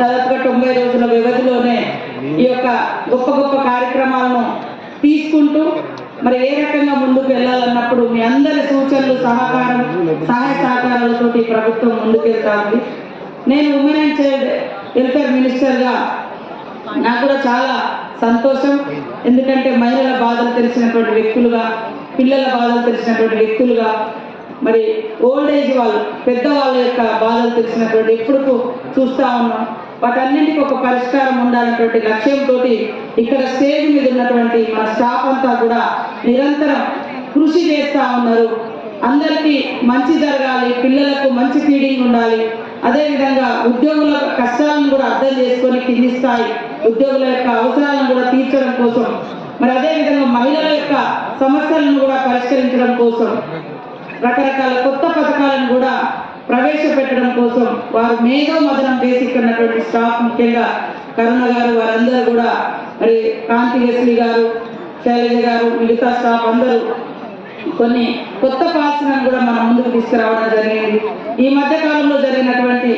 దాదాపుగా తొంభై రోజుల వ్యవధిలోనే ఈ యొక్క గొప్ప గొప్ప కార్యక్రమాలను తీసుకుంటూ మరి ఏ రకంగా ముందుకు వెళ్ళాలన్నప్పుడు మీ అందరి సూచనలు సహకారం సహాయ సహకారాలతోటి ప్రభుత్వం ముందుకెళ్తా ఉంది. నేను ఉమెన్ అండ్ చైల్డ్ వెల్ఫేర్ మినిస్టర్గా నాకు కూడా చాలా సంతోషం. ఎందుకంటే మహిళల బాధలు తెలిసినటువంటి వ్యక్తులుగా పిల్లల బాధలు తెలిసినటువంటి వ్యక్తులుగా మరి ఓల్డ్ ఏజ్ వాళ్ళు పెద్దవాళ్ళ యొక్క బాధలు తెలిసినటువంటి ఎప్పుడు చూస్తా ఉన్నాం. వాటన్నింటికి ఒక పరిష్కారం ఉండాలన్నటువంటి లక్ష్యంతో ఇక్కడ స్టేజ్ మీద ఉన్నటువంటి మన స్టాఫ్ అంతా కూడా నిరంతరం కృషి చేస్తూ ఉన్నారు. అందరికీ మంచి జరగాలి పిల్లలకు మంచి ఫీడింగ్ ఉండాలి. అదేవిధంగా ఉద్యోగుల కష్టాలను కూడా అర్థం చేసుకొని కింది స్థాయి ఉద్యోగుల యొక్క అవసరాలను కూడా తీర్చడం కోసం మరి అదేవిధంగా మహిళల యొక్క సమస్యలను కూడా పరిష్కరించడం కోసం రకరకాల కొత్త పథకాలను కూడా ప్రవేశపెట్టడం కోసం వారు మేధో మదనం చేసి స్టాఫ్ ముఖ్యంగా కరుణ గారు వారందరూ కూడా మరి కాంతి వెస్లీ గారు శైలజ గారు మిగతా స్టాఫ్ అందరూ కొన్ని కొత్త పాలసీలను కూడా మన ముందుకు తీసుకురావడం జరిగింది. ఈ మధ్య కాలంలో జరిగినటువంటి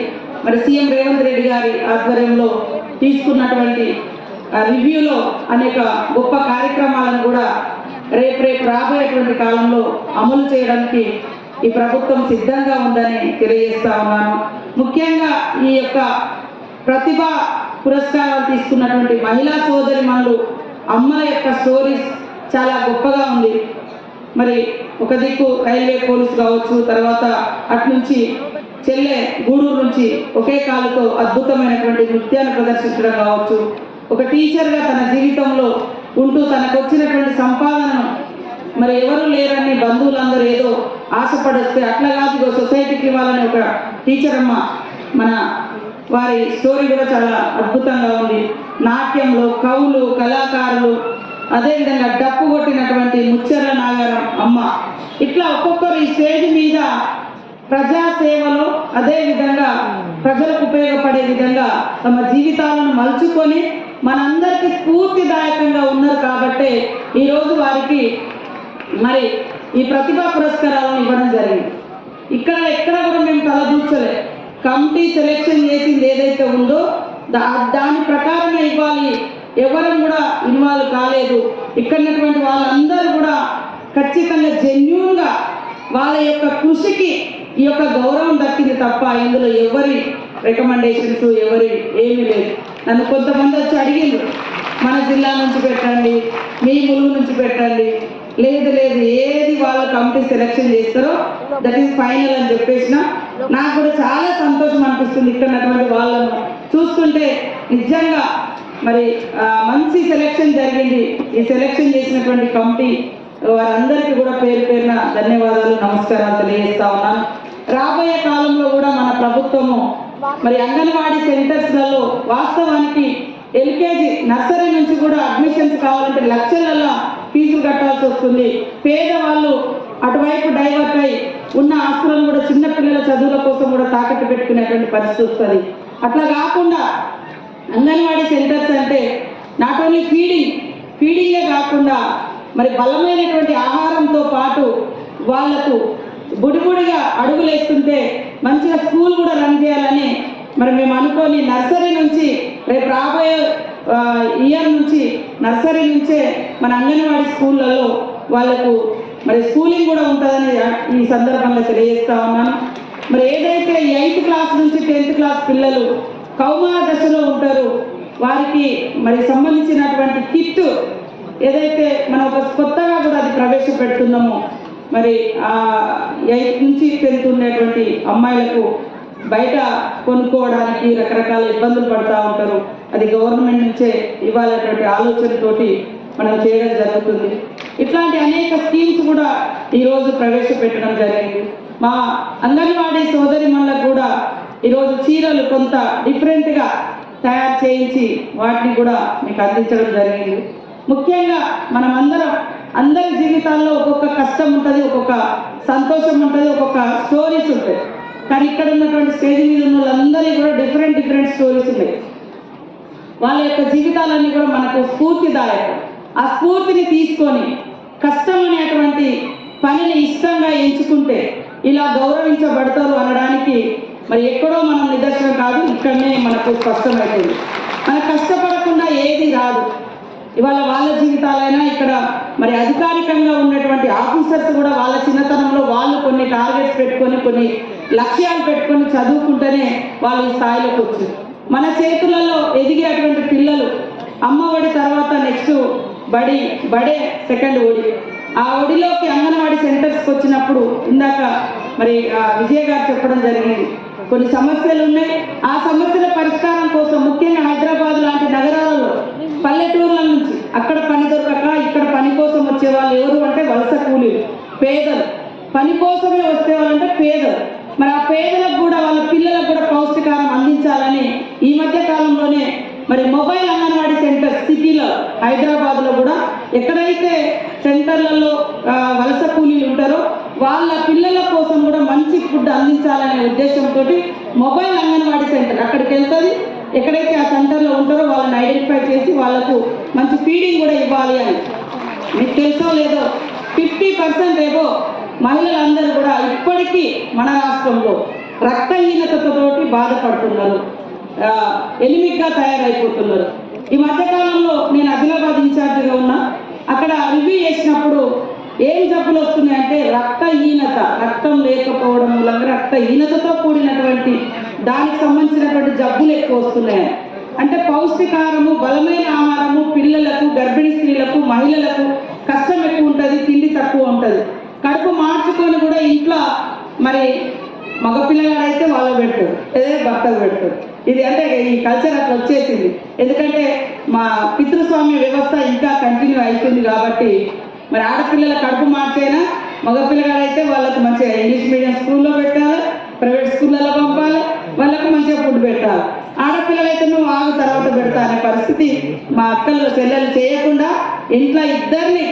మరి సీఎం రేవంత్ రెడ్డి గారి ఆధ్వర్యంలో తీసుకున్నటువంటి రివ్యూలో అనేక గొప్ప కార్యక్రమాలను కూడా రేపు రేపు రాబోయేటువంటి కాలంలో అమలు చేయడానికి ఈ ప్రభుత్వం సిద్ధంగా ఉందని తెలియజేస్తా ఉన్నాను. ముఖ్యంగా ఈ యొక్క ప్రతిభ పురస్కారాలు తీసుకున్నటువంటి మహిళా సోదరి మనులు అమ్మల యొక్క స్టోరీస్ చాలా గొప్పగా ఉంది. మరి ఒక దిక్కు రైల్వే పోలీస్ కావచ్చు తర్వాత అట్నుంచి చెల్లె గూడూరు నుంచి ఒకే కాలుతో అద్భుతమైనటువంటి నృత్యాన్ని ప్రదర్శించడం కావచ్చు. ఒక టీచర్గా తన జీవితంలో ఉంటూ తనకు వచ్చినటువంటి సంపాదనను మరి ఎవరు లేరని బంధువులందరూ ఏదో ఆశపడిస్తే అట్లా కాదు సొసైటీకి ఇవ్వాలని ఒక టీచర్ అమ్మ మన వారి స్టోరీ కూడా చాలా అద్భుతంగా ఉంది. నాట్యంలో కవులు కళాకారులు అదేవిధంగా డప్పు కొట్టినటువంటి ముచ్చర్ల నాగారం అమ్మ. ఇట్లా ఒక్కొక్కరు ఈ స్టేజ్ మీద ప్రజా సేవలో అదేవిధంగా ప్రజలకు ఉపయోగపడే విధంగా తమ జీవితాలను మలుచుకొని మనందరికీ స్ఫూర్తిదాయకంగా ఉన్నారు కాబట్టి ఈరోజు వారికి మరి ఈ ప్రతిభా పురస్కారాలను ఇవ్వడం జరిగింది. ఇక్కడ ఎక్కడ కూడా మేము తలదూర్చలే కమిటీ సెలెక్షన్ చేసింది ఏదైతే ఉందో దా దాని ప్రకారమే ఇవ్వాలి. ఎవరం కూడా ఇన్వాల్వ్ కాలేదు. ఇక్కడ ఉన్నటువంటి వాళ్ళందరూ కూడా ఖచ్చితంగా జెన్యున్గా వాళ్ళ యొక్క కృషికి ఈ యొక్క గౌరవం దక్కింది తప్ప ఇందులో ఎవరి రికమెండేషన్స్ ఎవరి ఏమీ లేదు. నన్ను కొంతమంది వచ్చి అడిగిండ్రు. మన జిల్లా నుంచి పెట్టండి మీ ములుగు నుంచి పెట్టండి. లేదు లేదు. ఏది వాళ్ళ కమిటీ సెలెక్షన్ చేస్తారో దట్ ఈస్ ఫైనల్ అని చెప్పేసిన. నాకు కూడా చాలా సంతోషం అనిపిస్తుంది ఇక్కడ ఉన్నటువంటి వాళ్ళను. చూస్తుంటే నిజంగా మరి మంచి సెలెక్షన్ జరిగింది. ఈ సెలెక్షన్ చేసినటువంటి కమిటీ వారందరికీ కూడా పేరు పేరున ధన్యవాదాలు నమస్కారాలు తెలియజేస్తా ఉన్నాను. రాబోయే కాలంలో కూడా మన ప్రభుత్వము మరి అంగన్వాడీ సెంటర్స్లలో వాస్తవానికి ఎల్కేజీ నర్సరీ నుంచి కూడా అడ్మిషన్స్ కావాలంటే లక్షలలో ఫీజులు కట్టాల్సి వస్తుంది. పేదవాళ్ళు అటువైపు డైవర్ట్ అయి ఉన్న ఆస్తులను కూడా చిన్న పిల్లల చదువుల కోసం కూడా తాకట్టు పెట్టుకునేటువంటి పరిస్థితి వస్తుంది. అట్లా కాకుండా అంగన్వాడీ సెంటర్స్ అంటే నాట్ ఓన్లీ ఫీడింగ్ ఫీడింగే కాకుండా మరి బలమైనటువంటి ఆహారంతో పాటు వాళ్ళకు బుడిబుడిగా అడుగులేస్తుంటే మంచిగా స్కూల్ కూడా రన్ చేయాలని మరి మేము అనుకోని నర్సరీ నుంచి రేపు రాబోయే ఇయర్ నుంచి నర్సరీ నుంచే మన అంగన్వాడీ స్కూళ్ళలో వాళ్ళకు మరి స్కూలింగ్ కూడా ఉంటుందని ఈ సందర్భంగా తెలియజేస్తా ఉన్నాను. మరి ఏదైతే ఎయిత్ క్లాస్ నుంచి టెన్త్ క్లాస్ పిల్లలు కౌమార దశలో ఉంటారు వారికి మరి సంబంధించినటువంటి కిట్ ఏదైతే మనం ఒక కొత్తగా కూడా అది ప్రవేశపెడుతున్నామో మరి ఎయిత్ నుంచి టెన్త్ ఉండేటువంటి అమ్మాయిలకు బయట కొనుక్కోవడానికి రకరకాల ఇబ్బందులు పడుతూ ఉంటారు. అది గవర్నమెంట్ నుంచే ఇవ్వాలనేటువంటి ఆలోచనతోటి మనం చేయడం జరుగుతుంది. ఇట్లాంటి అనేక స్కీమ్స్ కూడా ఈరోజు ప్రవేశపెట్టడం జరిగింది. మా అంగన్వాడీ సోదరి కూడా ఈరోజు చీరలు కొంత డిఫరెంట్గా తయారు చేయించి వాటిని కూడా మీకు అందించడం జరిగింది. ముఖ్యంగా మనం అందరం అందరి జీవితాల్లో ఒక్కొక్క కష్టం ఉంటుంది ఒక్కొక్క సంతోషం ఉంటుంది ఒక్కొక్క స్టోరీస్ ఉంటాయి. కానీ ఇక్కడ ఉన్నటువంటి స్టేజ్ మీద ఉన్న వాళ్ళందరికీ కూడా డిఫరెంట్ డిఫరెంట్ స్టోరీస్ ఉన్నాయి. వాళ్ళ యొక్క జీవితాలన్నీ కూడా మనకు స్ఫూర్తిదాయకం. ఆ స్ఫూర్తిని తీసుకొని కష్టం అనేటువంటి పనిని ఇష్టంగా ఎంచుకుంటే ఇలా గౌరవించబడతారు అనడానికి మరి ఎక్కడో మనం నిదర్శనం కాదు ఇక్కడనే మనకు స్పష్టమవుతుంది. మనం కష్టపడకుండా ఏది రాదు. ఇవాళ వాళ్ళ జీవితాలైనా ఇక్కడ మరి అధికారికంగా ఉన్నటువంటి ఆఫీసర్స్ కూడా వాళ్ళ చిన్నతనంలో వాళ్ళు కొన్ని టార్గెట్స్ పెట్టుకొని కొన్ని లక్ష్యాలు పెట్టుకొని చదువుకుంటేనే వాళ్ళు ఈ స్థాయిలోకి వచ్చారు. మన చేతులలో ఎదిగేటువంటి పిల్లలు అమ్మ ఒడి తర్వాత నెక్స్ట్ బడి బడే సెకండ్ ఒడి. ఆ ఒడిలోకి అంగన్వాడీ సెంటర్స్కి వచ్చినప్పుడు ఇందాక మరి ఆ విజయ్ గారు చెప్పడం జరిగింది. కొన్ని సమస్యలు ఉన్నాయి. ఆ సమస్యల పరిష్కారం కోసం ముఖ్యంగా హైదరాబాద్ లాంటి నగరాలలో పల్లెటూర్ల నుంచి అక్కడ పని దొరకక ఇక్కడ పని కోసం వచ్చే వాళ్ళు ఎవరు అంటే వలస కూలీలు పేదలు. పని కోసమే వచ్చే వాళ్ళంటే పేదలు. మరి ఆ పేదలకు కూడా వాళ్ళ పిల్లలకు కూడా పౌష్టికారం అందించాలని ఈ మధ్య కాలంలోనే మరి మొబైల్ అంగన్వాడీ సెంటర్ సిటీలో హైదరాబాద్లో కూడా ఎక్కడైతే సెంటర్లలో వలస కూలీలు ఉంటారో వాళ్ళ పిల్లల కోసం కూడా మంచి ఫుడ్ అందించాలనే ఉద్దేశంతో మొబైల్ అంగన్వాడీ సెంటర్ అక్కడికి వెళ్తుంది. ఎక్కడైతే ఆ సెంటర్లో ఉంటారో వాళ్ళని ఐడెంటిఫై చేసి వాళ్ళకు మంచి ఫీడింగ్ కూడా ఇవ్వాలి అని. మీకు తెలుసో లేదో ఫిఫ్టీ పర్సెంట్ ఏవో మహిళలు కూడా మన రాష్ట్రంలో రక్తహీనతతోటి బాధపడుతున్నారు. ఎలిమిక్గా తయారైపోతున్నారు. ఈ మధ్యకాలంలో నేను ఆదిలాబాద్ ఇన్ఛార్జిగా ఉన్నా. అక్కడ రివ్యూ చేసినప్పుడు ఏం జబ్బులు వస్తున్నాయంటే రక్తహీనత రక్తం లేకపోవడం మూలంగా రక్తహీనతతో కూడినటువంటి దానికి సంబంధించినటువంటి జబ్బులు ఎక్కువ వస్తున్నాయి. అంటే పౌష్టికారము బలమైన ఆహారము పిల్లలకు గర్భిణీ స్త్రీలకు మహిళలకు కష్టం ఎక్కువ ఉంటుంది తిండి తక్కువ ఉంటుంది. కడుపు మార్చుకొని కూడా ఇంట్లో మరి మగపిల్లగాడైతే వాళ్ళ పెడతారు అదే భర్తకు పెడతారు ఇది అంటే ఈ కల్చర్ అట్లా వచ్చేసింది. ఎందుకంటే మా పితృస్వామ్య వ్యవస్థ ఇంకా కంటిన్యూ అవుతుంది కాబట్టి మరి ఆడపిల్లల కడుపు మార్చైనా? మగపిల్లగాడైతే వాళ్ళకు మంచిగా ఇంగ్లీష్ మీడియం స్కూల్లో పెట్టాలి ప్రైవేట్ స్కూళ్ళలో పంపాలి వాళ్ళకు మంచిగా ఫుడ్ పెట్టాలి. ఆడపిల్లలైతే నువ్వు ఆగు తర్వాత పెడతా అనే పరిస్థితి మా అక్కలు చెల్లెలు చేయకుండా ఇంట్లో ఇద్దరిని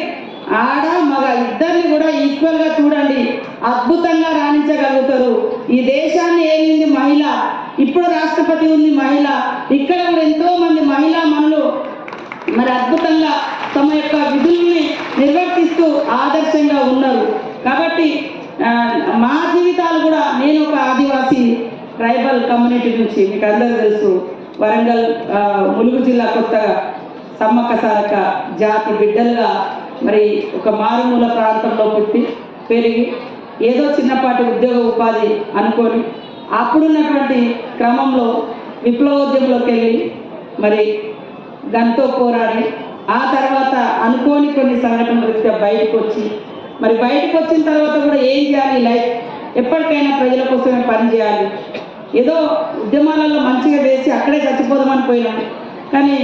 ఆడ మగ ఇద్దరిని కూడా ఈక్వల్గా చూడండి. అద్భుతంగా రాణించగలుగుతారు. ఈ దేశాన్ని ఏలింది మహిళ. ఇప్పుడు రాష్ట్రపతి ఉంది మహిళ. ఇక్కడ కూడా ఎంతో మంది మహిళా మనులు మరి అద్భుతంగా తమ యొక్క విధుల్ని నిర్వర్తిస్తూ ఆదర్శంగా ఉన్నారు. కాబట్టి మా జీవితాలు కూడా నేను ఒక ఆదివాసీ ట్రైబల్ కమ్యూనిటీ నుంచి మీకు అందరూ తెలుసు. వరంగల్ ములుగు జిల్లా కొత్తగా సమ్మక్క సారక్క జాతి బిడ్డలుగా మరి ఒక మారుమూల ప్రాంతంలో పుట్టి పెరిగి ఏదో చిన్నపాటి ఉద్యోగ ఉపాధి అనుకొని అప్పుడున్నటువంటి క్రమంలో విప్లవోద్యమంలోకి వెళ్ళి మరి గంతో పోరాడి ఆ తర్వాత అనుకోని కొన్ని సంఘటనల రీత్యా బయటకు వచ్చి మరి బయటకు వచ్చిన తర్వాత కూడా ఏం చేయాలి లైఫ్? ఎప్పటికైనా ప్రజల కోసమే పని చేయాలి. ఏదో ఉద్యమాలలో మంచిగా వేసి అక్కడే చచ్చిపోదామని పోయినాం. కానీ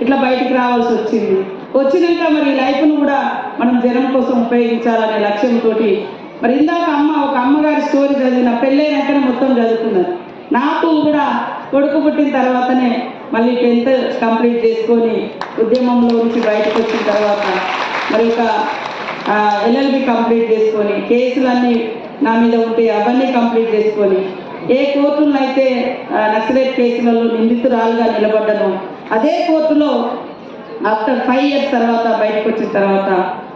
ఇట్లా బయటకు రావాల్సి వచ్చింది. వచ్చినాక మరి లైఫ్ను కూడా మనం జనం కోసం ఉపయోగించాలనే లక్ష్యంతో మరి ఇందాక అమ్మ ఒక అమ్మగారి స్టోరీ చదివిన పెళ్ళైనాకనే మొత్తం చదువుతున్నారు నాకు కూడా కొడుకు పుట్టిన తర్వాతనే మళ్ళీ టెన్త్ కంప్లీట్ చేసుకొని ఉద్యమంలో నుంచి బయటకు వచ్చిన తర్వాత మరి ఒక ఎల్ఎల్బి కంప్లీట్ చేసుకొని కేసులన్నీ నా మీద ఉంటే అవన్నీ కంప్లీట్ చేసుకొని ఏ కోర్టులను అయితే నక్సలైట్ కేసులలో నిందితురాలుగా నిలబడ్డను అదే కోర్టులో ఆఫ్టర్ ఫైవ్ ఇయర్స్ తర్వాత బయటకు వచ్చిన తర్వాత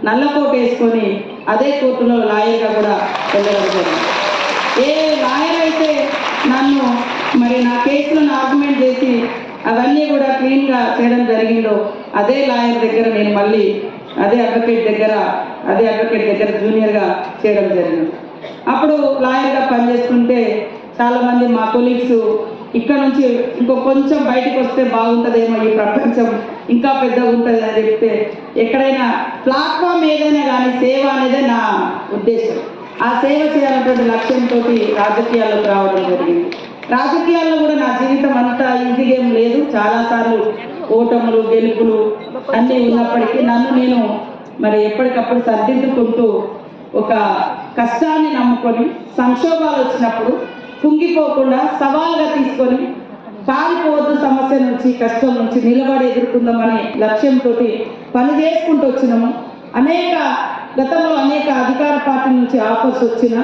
నల్లకోట వేసుకొని అదే కోర్టులో లాయర్గా కూడా వెళ్ళడం జరిగింది. ఏ లాయర్ అయితే నన్ను మరి నా కేసులను ఆర్గ్యుమెంట్ చేసి అవన్నీ కూడా క్లీన్గా చేయడం జరిగిందో అదే లాయర్ దగ్గర నేను మళ్ళీ అదే అడ్వకేట్ దగ్గర అదే అడ్వకేట్ దగ్గర జూనియర్గా చేయడం జరిగింది. అప్పుడు లాయర్గా పనిచేస్తుంటే చాలామంది మా కొలీగ్స్ ఇక్కడ నుంచి ఇంకో కొంచెం బయటకు వస్తే బాగుంటుందేమో ఈ ప్రపంచం. ఇంకా పెద్దగా ఉంటుంది అని చెప్తే ఎక్కడైనా ప్లాట్ఫామ్ ఏదైనా కానీ సేవ అనేదే నా ఉద్దేశం. ఆ సేవ చేయాలన్నటువంటి లక్ష్యంతో రాజకీయాల్లోకి రావడం జరిగింది. రాజకీయాల్లో కూడా నా జీవితం అంతా ఈజీగా ఏం లేదు. చాలాసార్లు ఓటములు గెలుపులు అన్నీ ఉన్నప్పటికీ నన్ను నేను మరి ఎప్పటికప్పుడు సర్దిద్దుకుంటూ ఒక కష్టాన్ని నమ్ముకొని సంక్షోభాలు వచ్చినప్పుడు కుంగిపోకుండా సవాల్గా తీసుకొని పారిపోవద్దు సమస్య నుంచి కష్టం నుంచి నిలబడి ఎదుర్కొందామనే లక్ష్యంతో పని చేసుకుంటూ వచ్చినాము. అనేక గతంలో అనేక అధికార పార్టీ నుంచి ఆఫర్స్ వచ్చినా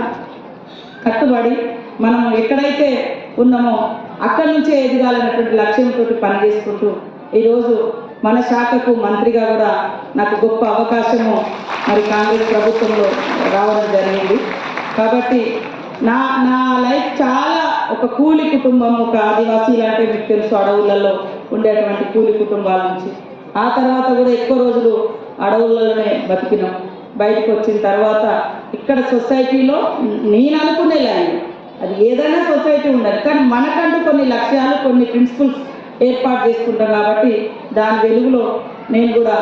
కట్టుబడి మనం ఎక్కడైతే ఉన్నామో అక్కడి నుంచే ఎదగాలన్నటువంటి లక్ష్యంతో పనిచేసుకుంటూ ఈరోజు మన శాఖకు మంత్రిగా కూడా నాకు గొప్ప అవకాశము మరి కాంగ్రెస్ ప్రభుత్వంలో రావడం జరిగింది. కాబట్టి నా నా లైఫ్ చాలా ఒక కూలి కుటుంబం ఒక ఆదివాసీ లాంటి మీకు తెలుసు అడవులలో ఉండేటువంటి కూలి కుటుంబాల నుంచి. ఆ తర్వాత కూడా ఎక్కువ రోజులు అడవులలోనే బతికినాం. బయటకు వచ్చిన తర్వాత ఇక్కడ సొసైటీలో నేను అనుకునే లైన్ అది ఏదైనా సొసైటీ ఉండదు కానీ మనకంటూ కొన్ని లక్ష్యాలు కొన్ని ప్రిన్సిపల్స్ ఏర్పాటు చేసుకుంటాం కాబట్టి దాని వెలుగులో నేను కూడా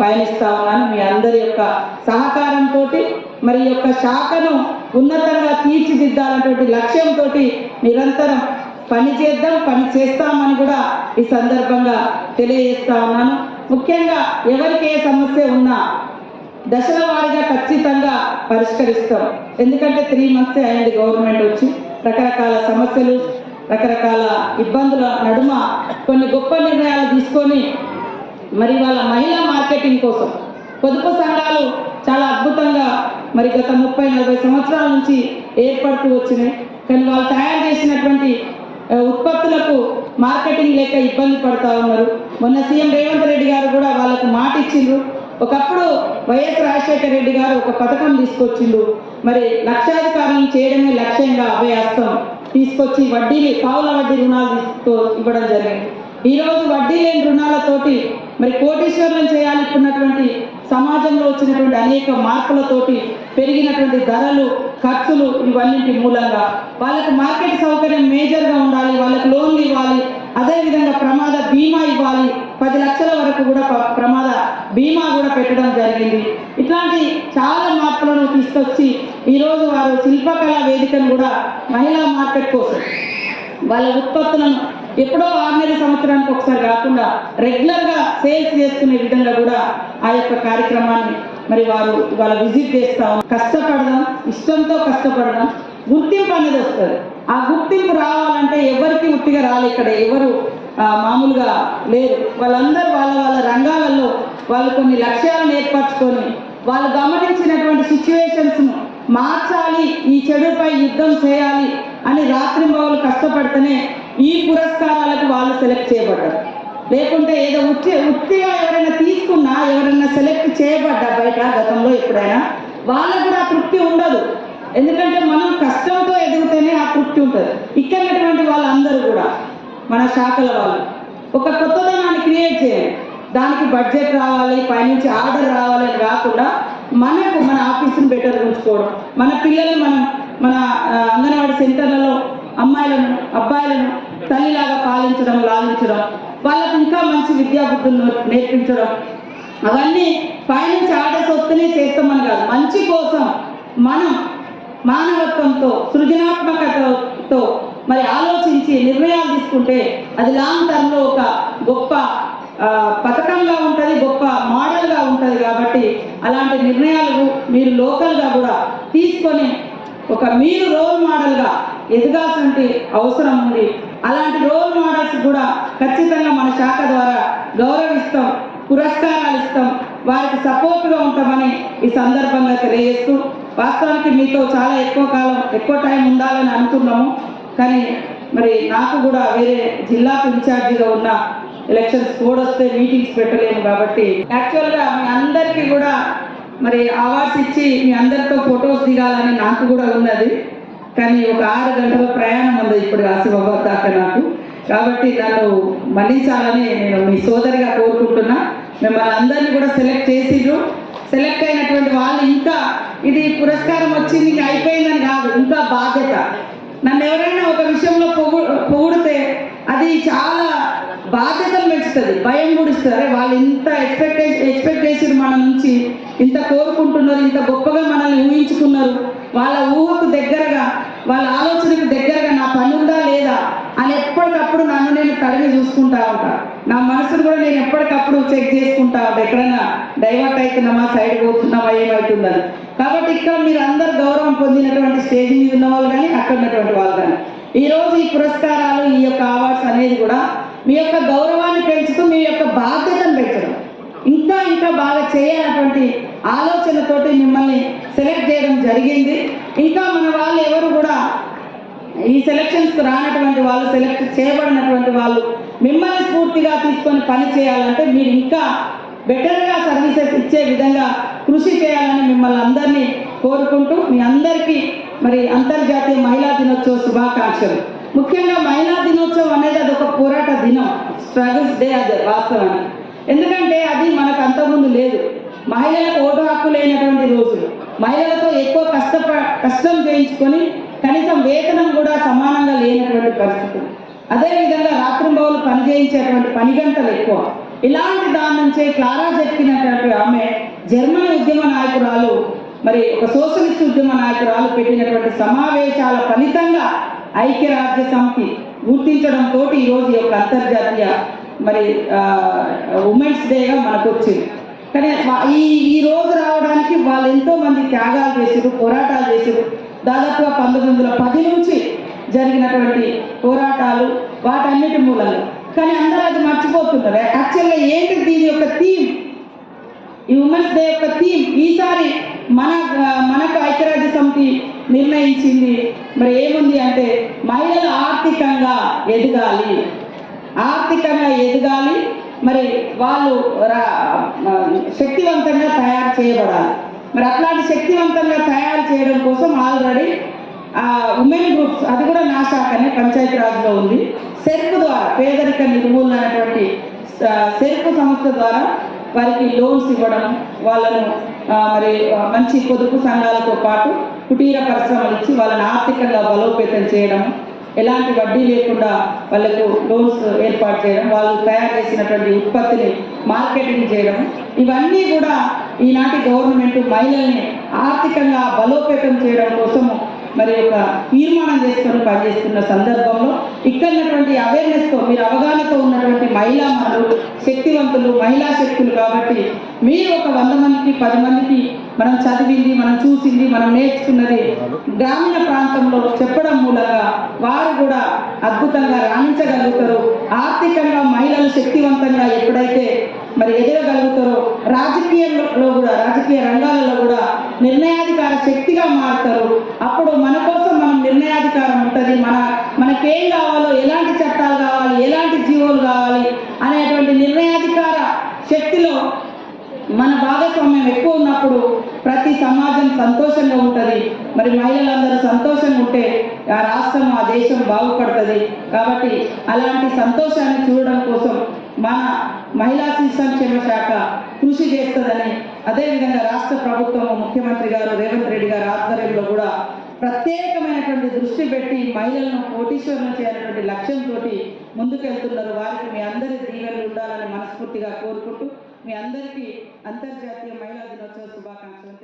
పయనిస్తా ఉన్నాను. మీ అందరి యొక్క సహకారంతో మరి యొక్క శాఖను ఉన్నతంగా తీర్చిదిద్దాలన్నటువంటి లక్ష్యంతో నిరంతరం పని చేద్దాం పని చేస్తామని కూడా ఈ సందర్భంగా తెలియజేస్తా ఉన్నాను. ముఖ్యంగా ఎవరికి ఏ సమస్య ఉన్నా దశల వారీగా ఖచ్చితంగా పరిష్కరిస్తాం. ఎందుకంటే త్రీ మంత్సే అయింది గవర్నమెంట్ వచ్చి. రకరకాల సమస్యలు రకరకాల ఇబ్బందుల నడుమ కొన్ని గొప్ప నిర్ణయాలు తీసుకొని మరి వాళ్ళ మహిళా మార్కెటింగ్ కోసం పొదుపు సంఘాలు చాలా అద్భుతంగా మరి గత ముప్పై నలభై సంవత్సరాల నుంచి ఏర్పడుతూ వచ్చినాయి. కానీ వాళ్ళు తయారు చేసినటువంటి ఉత్పత్తులకు మార్కెటింగ్ లేక ఇబ్బంది పడతా ఉన్నారు. మొన్న సీఎం రేవంత్ రెడ్డి గారు కూడా వాళ్ళకు మాట ఇచ్చిండ్రు. ఒకప్పుడు వైఎస్ రాజశేఖర రెడ్డి గారు ఒక పథకం తీసుకొచ్చిండు. మరి లక్షాధికారులను చేయడమే లక్ష్యంగా అభయాస్తం తీసుకొచ్చి వడ్డీని పావుల వడ్డీ రుణాలు తీసుకో ఇవ్వడం జరిగింది. ఈ రోజు వడ్డీ లేని రుణాలతోటి మరి కోటీశ్వరులను చేయాలనుకున్నటువంటి సమాజంలో వచ్చినటువంటి అనేక మార్పులతోటి పెరిగినటువంటి ధరలు ఖర్చులు ఇవన్నింటి మూలంగా. వాళ్ళకి మార్కెట్ సౌకర్యం మేజర్గా ఉండాలి వాళ్ళకి లోన్లు ఇవ్వాలి అదేవిధంగా ప్రమాద బీమా ఇవ్వాలి. పది లక్షల వరకు కూడా ప్రమాద బీమా కూడా పెట్టడం జరిగింది. ఇట్లాంటి చాలా మార్పులను తీసుకొచ్చి ఈరోజు వారు శిల్పకళా వేదికను కూడా మహిళా మార్కెట్ కోసం వాళ్ళ ఉత్పత్తులను ఎప్పుడో ఆరు నెలల సంవత్సరానికి ఒకసారి కాకుండా రెగ్యులర్గా సేల్స్ చేసుకునే విధంగా కూడా ఆ యొక్క కార్యక్రమాన్ని మరి వారు వాళ్ళ విజిట్ చేస్తాం కష్టపడదాం ఇష్టంతో కష్టపడదాం. గుర్తింపు అనేది వస్తుంది. ఆ గుర్తింపు రావాలంటే ఎవరికి ఉట్టిగా రాలి ఇక్కడ. ఎవరు మామూలుగా లేరు. వాళ్ళందరూ వాళ్ళ వాళ్ళ రంగాలలో వాళ్ళు కొన్ని లక్ష్యాలను ఏర్పరచుకొని వాళ్ళు గమనించినటువంటి సిచ్యువేషన్స్ను మార్చాలి. ఈ చెడుపై యుద్ధం చేయాలి. అని రాత్రింబవలు కష్టపడితేనే ఈ పురస్కారాలకు వాళ్ళు సెలెక్ట్ చేయబడ్డారు. లేకుంటే ఏదో ఉత్తి ఉత్తిగా ఎవరైనా తీసుకున్నా ఎవరైనా సెలెక్ట్ చేయబడ్డా బయట గతంలో ఎప్పుడైనా వాళ్ళకు కూడా ఆ తృప్తి ఉండదు. ఎందుకంటే మనం కష్టంతో ఎదుగుతేనే ఆ తృప్తి ఉంటుంది. ఇక్కడటువంటి వాళ్ళందరూ కూడా మన శాఖల వాళ్ళు ఒక కొత్తదనాన్ని క్రియేట్ చేయాలి దానికి బడ్జెట్ రావాలి పైనుంచి ఆర్డర్ రావాలి అని కాకుండా మనకు మన ఆఫీసును బెటర్ ఉంచుకోవడం మన పిల్లల్ని మనం మన అంగన్వాడీ సెంటర్లలో అమ్మాయిలను అబ్బాయిలను తల్లిలాగా పాలించడం లాలించడం వాళ్ళకు ఇంకా మంచి విద్యాబుద్ధులను నేర్పించడం. అవన్నీ పైనుంచి ఆర్డర్స్ వస్తూనే చేస్తామని కాదు మంచి కోసం మనం మానవత్వంతో సృజనాత్మకతతో మరి ఆలోచించి నిర్ణయాలు తీసుకుంటే అది లాంగ్ టర్మ్లో ఒక గొప్ప పథకంగా ఉంటుంది గొప్ప మోడల్గా ఉంటుంది కాబట్టి అలాంటి నిర్ణయాలు మీరు లోకల్గా కూడా తీసుకొని ఒక మీరు రోల్ మోడల్గా ఎదగాల్సిన అవసరం ఉంది. అలాంటి రోల్ మోడల్స్ కూడా ఖచ్చితంగా మన శాఖ ద్వారా గౌరవిస్తాం పురస్కారాలు ఇస్తాం వారికి సపోర్ట్గా ఉంటామని ఈ సందర్భంగా తెలియజేస్తూ వాస్తవానికి మీతో చాలా ఎక్కువ కాలం ఎక్కువ టైం ఉండాలని అనుకున్నాము. కానీ మరి నాకు కూడా వేరే జిల్లాకు ఇన్ఛార్జిగా ఉన్న ఎలక్షన్స్ కోడ్ వస్తే మీటింగ్స్ పెట్టలేము కాబట్టి యాక్చువల్గా మీ అందరికీ కూడా మరి అవార్డ్స్ ఇచ్చి మీ అందరితో ఫొటోస్ దిగాలని నాకు కూడా ఉన్నది. కానీ ఒక ఆరు గంటల ప్రయాణం ఉంది ఇప్పుడు ఆసిఫాబాద్ దాకా నాకు. కాబట్టి నన్ను మన్నించాలని నేను మీ సోదరిగా కోరుకుంటున్నా. మిమ్మల్ని అందరినీ కూడా సెలెక్ట్ చేసిండ్రు. సెలెక్ట్ అయినటువంటి వాళ్ళు ఇంకా ఇది పురస్కారం వచ్చింది ఇంకా అయిపోయిందని కాదు ఇంకా బాధ్యత. నన్ను ఎవరైనా ఒక విషయంలో పొగు పొగిడితే అది చాలా బాధ్యత పెంచుతుంది భయం కూడా అరే వాళ్ళు ఇంత ఎక్స్పెక్టేషన్ ఎక్స్పెక్ట్ చేసారు మన నుంచి ఇంత కోరుకుంటున్నారు ఇంత గొప్పగా మనల్ని ఊహించుకున్నారు. వాళ్ళ ఊహకు దగ్గరగా వాళ్ళ ఆలోచనకు దగ్గరగా నా పని ఉందా లేదా అని ఎప్పటికప్పుడు నన్ను నేను తడిగి చూసుకుంటా ఉంటా. నా మనసును కూడా నేను ఎప్పటికప్పుడు చెక్ చేసుకుంటా ఉంటా. ఎక్కడైనా డైవర్ట్ అవుతున్నామా సైడ్ పోతున్నామా ఏమవుతుందని కాబట్టి ఇక్కడ మీరు అందరు గౌరవం పొందినటువంటి స్టేజ్ మీద ఉన్న వాళ్ళు కానీ అక్కడ ఉన్నటువంటి వాళ్ళు కానీ. ఈ ఈ పురస్కారాలు ఈ యొక్క అవార్డ్స్ అనేది కూడా మీ యొక్క గౌరవాన్ని పెంచుతూ మీ యొక్క బాధ్యతను పెంచడం. ఇంకా ఇంకా బాగా చేయాలన్నటువంటి ఆలోచనతోటి మిమ్మల్ని సెలెక్ట్ చేయడం జరిగింది. ఇంకా మన వాళ్ళు ఎవరు కూడా ఈ సెలక్షన్స్కి రానటువంటి వాళ్ళు సెలెక్ట్ చేయబడినటువంటి వాళ్ళు మిమ్మల్ని స్ఫూర్తిగా తీసుకొని పని చేయాలంటే మీరు ఇంకా బెటర్గా సర్వీసెస్ ఇచ్చే విధంగా కృషి చేయాలని మిమ్మల్ని అందరినీ కోరుకుంటూ మీ అందరికీ మరి అంతర్జాతీయ మహిళా దినోత్సవ శుభాకాంక్షలు. ముఖ్యంగా మహిళా దినోత్సవం అనేది అది ఒక పోరాట దినం. స్ట్రగుల్స్ డే అది వాస్తవానికి ఎందుకంటే అది మనకు అంతకుముందు లేదు. మహిళలకు ఓటు హక్కు లేనటువంటి రోజులు. మహిళలతో ఎక్కువ కష్టప కష్టం చేయించుకొని కనీసం వేతనం కూడా సమానంగా లేనటువంటి పరిస్థితులు అదేవిధంగా రాత్రింబవులు పని చేయించేటువంటి పని గంటలు ఎక్కువ. ఇలాంటి దాని నుంచే క్లారా చెప్పినటువంటి ఆమె జర్మనీ ఉద్యమ నాయకురాలు మరి ఒక సోషలిస్ట్ ఉద్యమ నాయకురాలు పెట్టినటువంటి సమావేశాల ఫలితంగా ఐక్యరాజ్య సమితి గుర్తించడంతో ఈరోజు యొక్క అంతర్జాతీయ మరి ఉమెన్స్ డేగా మనకు వచ్చింది కానీ ఈ ఈ రోజు రావడానికి వాళ్ళు ఎంతో మంది త్యాగాలు చేసారు పోరాటాలు చేసారు దాదాపుగా పంతొమ్మిది వందల పది నుంచి జరిగినటువంటి పోరాటాలు వాటన్నిటి మూలాలు కానీ అందరూ అది మర్చిపోతున్నారు యాక్చువల్గా ఏంటి దీని యొక్క థీమ్? ఈ ఉమెన్స్ డే యొక్క థీమ్ ఈసారి మన మనకు ఐక్యరాజ్య సమితి నిర్ణయించింది. మరి ఏముంది అంటే మహిళలు ఆర్థికంగా ఎదగాలి. ఆర్థికంగా ఎదగాలి. మరి వాళ్ళు రా- శక్తివంతంగా తయారు చేయబడాలి. మరి అట్లాంటి శక్తివంతంగా తయారు చేయడం కోసం ఆల్రెడీ ఉమెన్ గ్రూప్స్ అది కూడా నా శాఖనే పంచాయతీ రాజ్లో ఉంది. సెర్ఫ్ ద్వారా పేదరిక నిర్మూలన అనేటువంటి సెర్ఫ్ సంస్థ ద్వారా వారికి లోన్స్ ఇవ్వడం వాళ్ళను మరి మంచి పొదుపు సంఘాలతో పాటు కుటీర పరిశ్రమలు ఇచ్చి వాళ్ళని ఆర్థికంగా బలోపేతం చేయడం ఎలాంటి వడ్డీ లేకుండా వాళ్ళకు లోన్స్ ఏర్పాటు చేయడం వాళ్ళు తయారు చేసినటువంటి ఉత్పత్తిని మార్కెటింగ్ చేయడం ఇవన్నీ కూడా ఈనాటి గవర్నమెంట్ మహిళల్ని ఆర్థికంగా బలోపేతం చేయడం కోసము మరి ఒక తీర్మానం చేసుకొని పనిచేస్తున్న సందర్భంలో. ఇక్కడ ఉన్నటువంటి అవేర్నెస్తో మీరు అవగాహనతో ఉన్నటువంటి మహిళా శక్తివంతులు మహిళా శక్తులు కాబట్టి మీరు ఒక వంద మందికి పది మందికి మనం చదివింది మనం చూసింది మనం నేర్చుకున్నది గ్రామీణ ప్రాంతంలో చెప్పడం మూలంగా వారు కూడా అద్భుతంగా రాణించగలుగుతారు. ఆర్థికంగా మహిళలు శక్తివంతంగా ఎప్పుడైతే మరి ఎదగగలుగుతారో రాజకీయంలో కూడా రాజకీయ రంగాలలో కూడా నిర్ణయాధికార శక్తిగా మారుతారు. అప్పుడు మన కోసం నిర్ణయాధికారం ఉంటుంది. మన మనకేం కావాలో ఎలాంటి చట్టాలు కావాలి ఎలాంటి జీవోలు కావాలి అనేటువంటి నిర్ణయాధికార శక్తిలో మన భాగస్వామ్యం ఎక్కువ ఉన్నప్పుడు ప్రతి సమాజం సంతోషంగా ఉంటుంది. మరి మహిళలందరూ సంతోషంగా ఉంటే ఆ రాష్ట్రం ఆ దేశం బాగుపడుతుంది. కాబట్టి అలాంటి సంతోషాన్ని చూడడం కోసం మన మహిళా శిశు సంక్షేమ శాఖ కృషి చేస్తుందని అదేవిధంగా రాష్ట్ర ప్రభుత్వం ముఖ్యమంత్రి గారు రేవంత్ రెడ్డి గారు ఆధ్వర్యంలో కూడా ప్రత్యేకమైనటువంటి దృష్టి పెట్టి మహిళలను కోటీశ్వరులను చేయాలన్నటువంటి లక్ష్యంతో ముందుకెళ్తున్నారు. వారికి మీ అందరి దీవెనలు ఉండాలని మనస్ఫూర్తిగా కోరుకుంటూ మీ అందరికీ అంతర్జాతీయ మహిళా దినోత్సవ శుభాకాంక్షలు